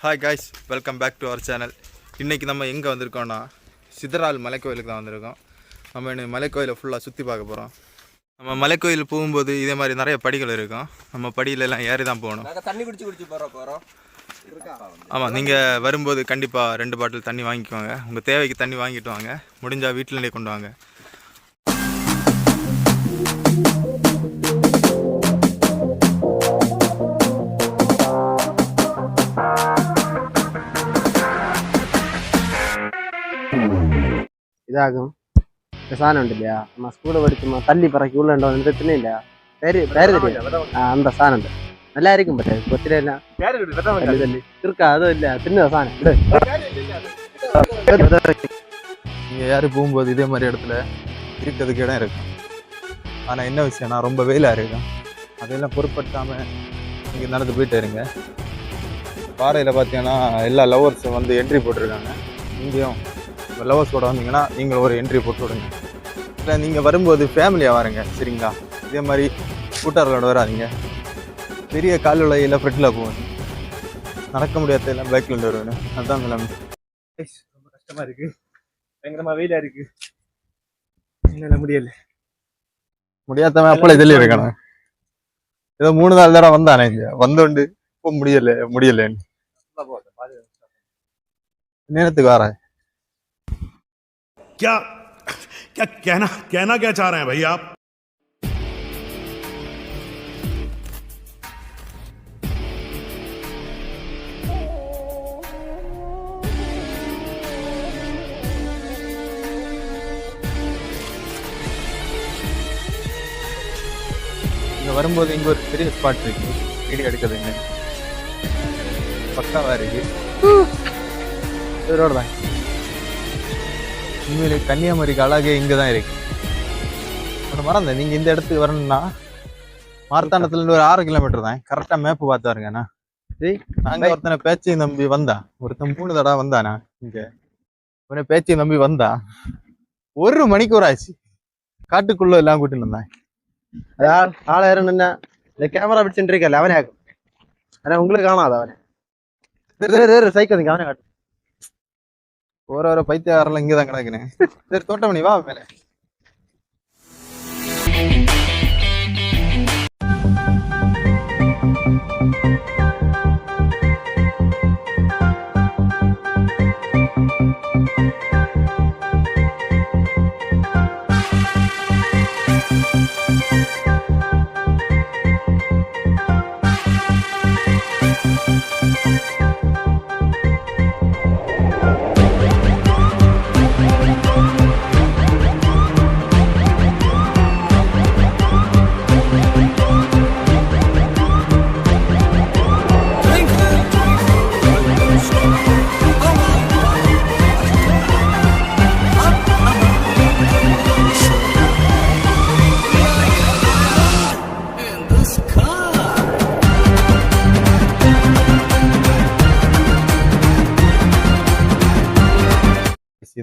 Hi guys welcome back to our channel இன்றைக்கி நம்ம எங்கே வந்திருக்கோம்னா சிதறால் மலைக்கோயிலுக்கு தான் வந்திருக்கோம். நம்ம இன்னைக்கு மலைக்கோயிலை ஃபுல்லாக சுற்றி பார்க்க போகிறோம் நம்ம மலைக்கோயில் போகும்போது இதே மாதிரி நிறைய படிகள் இருக்கும். நம்ம படியில எல்லாம் ஏறி தான் போகணும். தண்ணி குடிச்சு குடிச்சு போகிறோம் போகிறோம் ஆமாம் நீங்கள் வரும்போது கண்டிப்பாக ரெண்டு பாட்டில் தண்ணி வாங்கிக்கோங்க. உங்கள் தேவைக்கு தண்ணி வாங்கிட்டு வாங்க. முடிஞ்சால் வீட்டிலேயே கொண்டு வாங்க. ഇതാകും ഒരു സാധനം ഉണ്ടില്ല നമ്മ സ്കൂള് പഠിക്കുമ്പോ തല്ലി പറക്കി ഉള്ളുണ്ടോ എന്ന് തിന്നില്ല പേര് പേര് തരില്ല ആ അന്ത സാധനം ഉണ്ട് നല്ലായിരിക്കും പറ്റേ കൊച്ചിലെല്ല തല്ലി തല്ലി തീർക്ക അതും ഇല്ല തിന്നുക സാധനം ഇട്. நீங்கள் யார் போகும்போது இதே மாதிரி இடத்துல இருக்கிறதுக்கு இடம் இருக்கும் ஆனால் என்ன விஷயம்னா ரொம்ப வெயிலாக இருக்கும் அதெல்லாம் பொருட்படுத்தாமல் நீங்கள் நடந்து போயிட்டு இருங்க பாறையில் பார்த்தீங்கன்னா எல்லா லவர்ஸும் வந்து என்ட்ரி போட்டிருக்காங்க இங்கேயும் லவர்ஸோட வந்தீங்கன்னா நீங்கள் ஒரு என்ட்ரி போட்டு விடுங்க. இல்லை நீங்கள் வரும்போது ஃபேமிலியாக வாருங்க சரிங்களா? இதே மாதிரி கூட்டாளோட வராதீங்க பெரிய கால் உலையில் ஃப்ரெட்டில் போகணும் நடக்க முடியாத எல்லாம் பைக்கில் வருவேன் அதுதான் நிலைமை. ரொம்ப கஷ்டமாக இருக்குது பயங்கரமா வெயிலா இருக்கு. என்னால முடியல. முடியாதவன் அப்பள இதுல இருக்கணும். ஏதோ மூணு நாள் தடவை வந்தானே இங்க. வந்தோண்டு இப்போ முடியல முடியலன்னு. நேரத்துக்கு வர क्या क्या कहना कहना क्या चाह रहे हैं भाई आप இங்க வரும்போது இங்க ஒரு பெரிய ஸ்பாட் இருக்கு வீடியோ எடுக்குதுங்க பக்காவா இருக்கு இதோட தான் உண்மையிலே கன்னியாகுமரிக்கு அழகே இங்கே தான் இருக்கு. ஒன்று மறந்த நீங்கள் இந்த இடத்துக்கு வரணும்னா மார்த்தாண்டத்துலேருந்து ஒரு ஆறு கிலோமீட்டர் தான். கரெக்டாக மேப்பு பார்த்து பாருங்கண்ணா சரி நாங்கள் ஒருத்தனை பேச்சையும் நம்பி வந்தா ஒருத்தன் மூணு தடவை வந்தாண்ணா இங்கே. உடனே பேச்சையும் நம்பி வந்தா ஒரு மணிக்கூர் ஆச்சு. காட்டுக்குள்ள எல்லாம் கூட்டிட்டு வந்தான். அதான் ஆளாயிரம் என்ன இந்த கேமரா பிடிச்சுட்டு இருக்கல அவனே. ஆகும் ஆனால் உங்களுக்கு காணாது அவனே. சைக்கிள் கவனம் காட்டு. ஒரு ஒரு பைத்தியாரெல்லாம் இங்கே தான் கிடக்குனேன். சரி தோட்டமணி வா மேலே.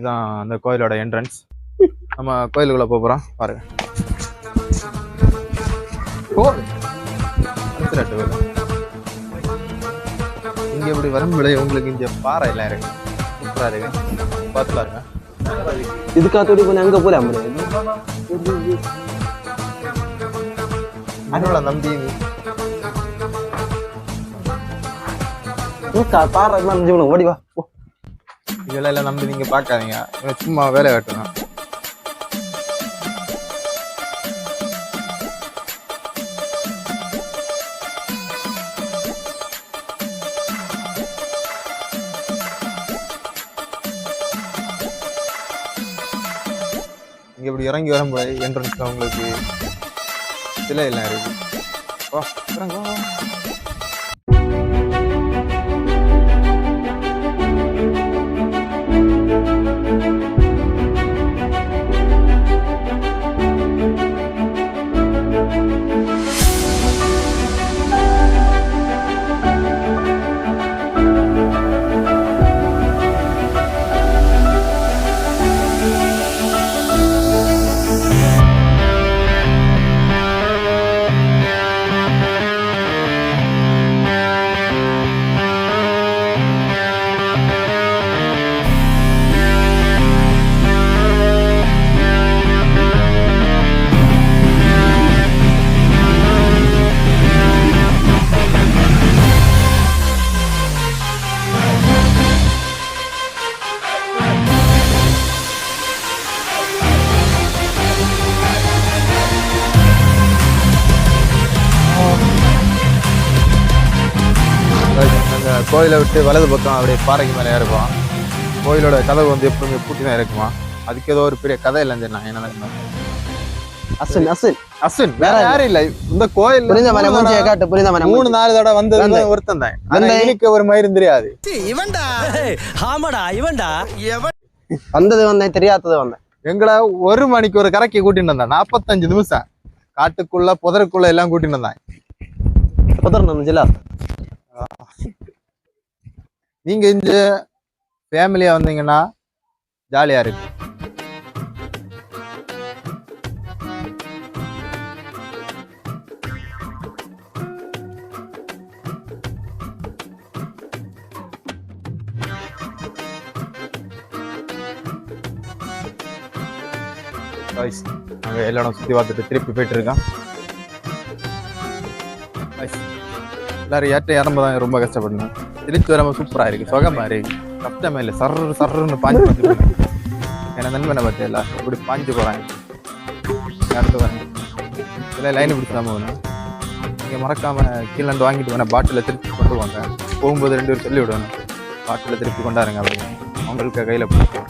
இதுதான் அந்த கோயிலோட என்ட்ரன்ஸ் நம்ம கோயிலுக்குள்ள போக போறோம். பாருங்க. அடுத்த கோயில் இங்க இப்படி வரும்போது உங்களுக்கு இங்க பாறை எல்லாம் இருக்கு. சூப்பரா இருக்கு. பார்த்துலாம் இருங்க இதுக்காத்தோடி கொஞ்சம் அங்க போலாம். அதோட நம்பி அஞ்சு ஓடி வா. இதெல்லாம் எல்லாம் நம்பி நீங்க பார்க்காதீங்க. சும்மா வேலை வெட்டணும் இங்க இப்படி இறங்கி வரும்போது என்ட்ரன்ஸ்ல உங்களுக்கு சிலை எல்லாம் இருக்கு. ஓ இறங்கு, கோயிலை விட்டு வலது பக்கம் அப்படியே பாறைக்கு மேலே ஏறுவோம் கோயிலோட கதவு வந்து எப்பவுமே பூட்டி தான் இருக்குமா அதுக்கு ஏதோ ஒரு பெரிய கதை இல்லைன்னு சொன்னாங்க என்ன அஸ்வின் அஸ்வின். அஸ்வின் வேற யாரும் இல்லை. இந்த கோயில் புரிந்த மனை மூஞ்சியை காட்டு புரிந்த மனை மூணு நாலு தடவை வந்தது. ஒருத்தன் தான். ஆனா வந்தேன். எனக்கு ஒரு மயிரும் தெரியாது. இவன்டா. ஆமாடா இவன்டா. வந்தது வந்தேன் தெரியாதது வந்தேன். எங்களை ஒரு மணிக்கு ஒரு கரைக்கு கூட்டிட்டு வந்தான். நாற்பத்தஞ்சு நிமிஷம். காட்டுக்குள்ள புதருக்குள்ள எல்லாம் கூட்டிட்டு வந்தான். புதர்ந்து ஜில்லா நீங்கள் இந்த ஃபேமிலியாக வந்தீங்கன்னா ஜாலியாக இருக்கு. Guys, நாங்க எல்லாரும் சுத்தி பார்த்துட்டு திருப்பி போயிட்டு இருக்கோம். Guys, எல்லாரும் ஏற்ற இறம்ப தான் ரொம்ப கஷ்டப்படணும். திருச்சி வரம்ப சூப்பரா இருக்கு. சுகமா இருக்கு கஷ்டமே இல்லை. சர்ரு சர்ருன்னு பாஞ்சு பாஞ்சு போகுது. நண்பனை பார்த்தேன் எல்லாம் இப்படி பாஞ்சு போறாங்க. அடுத்து வரேன் இல்லை லைன் பிடிச்சி தான் போகணும். நீங்கள் மறக்காம கீழே இருந்து வாங்கிட்டு வேணா பாட்டில் திருப்பி கொண்டு வாங்க. போகும்போது ரெண்டு பேரும் சொல்லி விடணும் பாட்டில் திருப்பி கொண்டாருங்க அப்படின்னு. அவங்களுக்கு கையில் பிடிக்கும்